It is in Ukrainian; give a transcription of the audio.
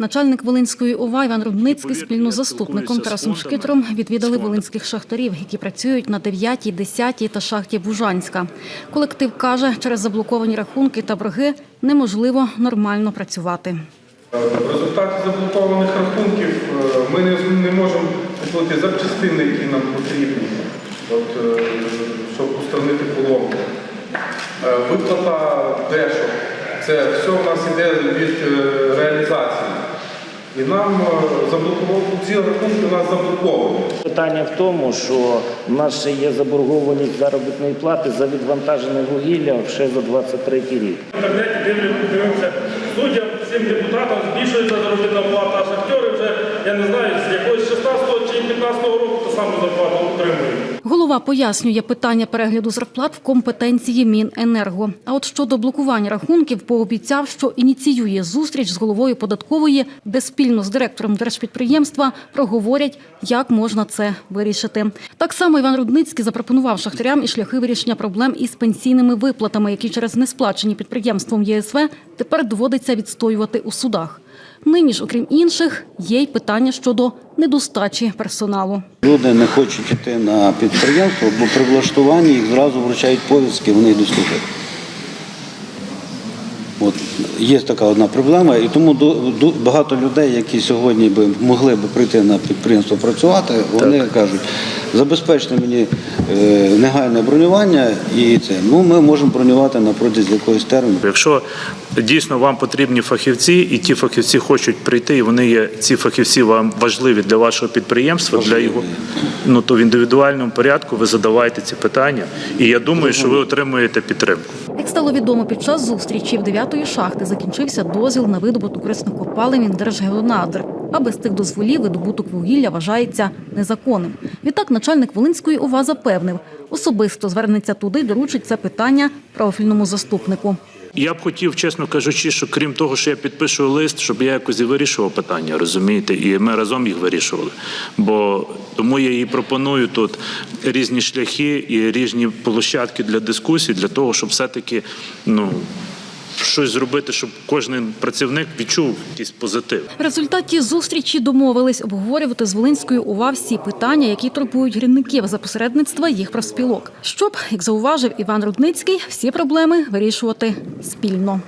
Начальник Волинської ОВА Іван Рудницький спільно з заступником Тарасом Шкитером відвідали волинських шахтарів, які працюють на 9, 10 та шахті Бужанська. Колектив каже, через заблоковані рахунки та борги неможливо нормально працювати. В результаті заблокованих рахунків е, ми не, можемо купити запчастини, які нам потрібні, от, е, щоб устранити поломку. Е, Виплата дещо. Це все в нас йде від реалізації. І нам заблоковано заблокували ці рахунки нас заблоковані. Питання в тому, що в нас ще є заборгованість заробітної плати за відвантажене вугілля ще за 23 рік. В інтернеті дивлюся суддям, всім депутатам збільшується заробітна плата, а шахтери вже, я не знаю, з якогось 16 чи 15 року ту саму зарплату отримують. Голова пояснює питання перегляду зарплат в компетенції Міненерго. А от щодо блокування рахунків, пообіцяв, що ініціює зустріч з головою податкової, де спільно з директором держпідприємства проговорять, як можна це вирішити. Так само Іван Рудницький запропонував шахтарям і шляхи вирішення проблем із пенсійними виплатами, які через несплачені підприємством ЄСВ тепер доводиться відстоювати у судах. Нині ж, окрім інших, є й питання щодо недостачі персоналу. Люди не хочуть йти на підприємство, бо при влаштуванні їх зразу вручають повістки, вони йдуть служити. От є така одна проблема, і тому ду- багато людей, які сьогодні би могли би прийти на підприємство працювати, вони кажуть, забезпечте мені е, негайне бронювання, і це ну ми можемо бронювати на протязі якогось терміну. Якщо дійсно вам потрібні фахівці, і ті фахівці хочуть прийти, і вони є ці фахівці вам важливі для вашого підприємства, для його ну то в індивідуальному порядку ви задавайте ці питання. І я думаю, що ви отримуєте підтримку. Як стало відомо, під час зустрічі в 9-ї шахти закінчився дозвіл на видобуток корисних копалин Держгеонадр. А без тих дозволів видобуток вугілля вважається незаконним. Відтак начальник Волинської ОВА запевнив, особисто звернеться туди, доручить це питання профільному заступнику. Я б хотів, чесно кажучи, що крім того, що я підпишу лист, щоб я якось і вирішував питання, розумієте, і ми разом їх вирішували. Бо тому я і пропоную тут різні шляхи і різні площадки для дискусій, для того, щоб все-таки ну. Щось зробити, щоб кожен працівник відчув якийсь позитив. В результаті зустрічі домовились обговорювати з Волинською УВА всі питання, які турбують гірників за посередництва їх профспілок. Щоб, як зауважив Іван Рудницький, всі проблеми вирішувати спільно.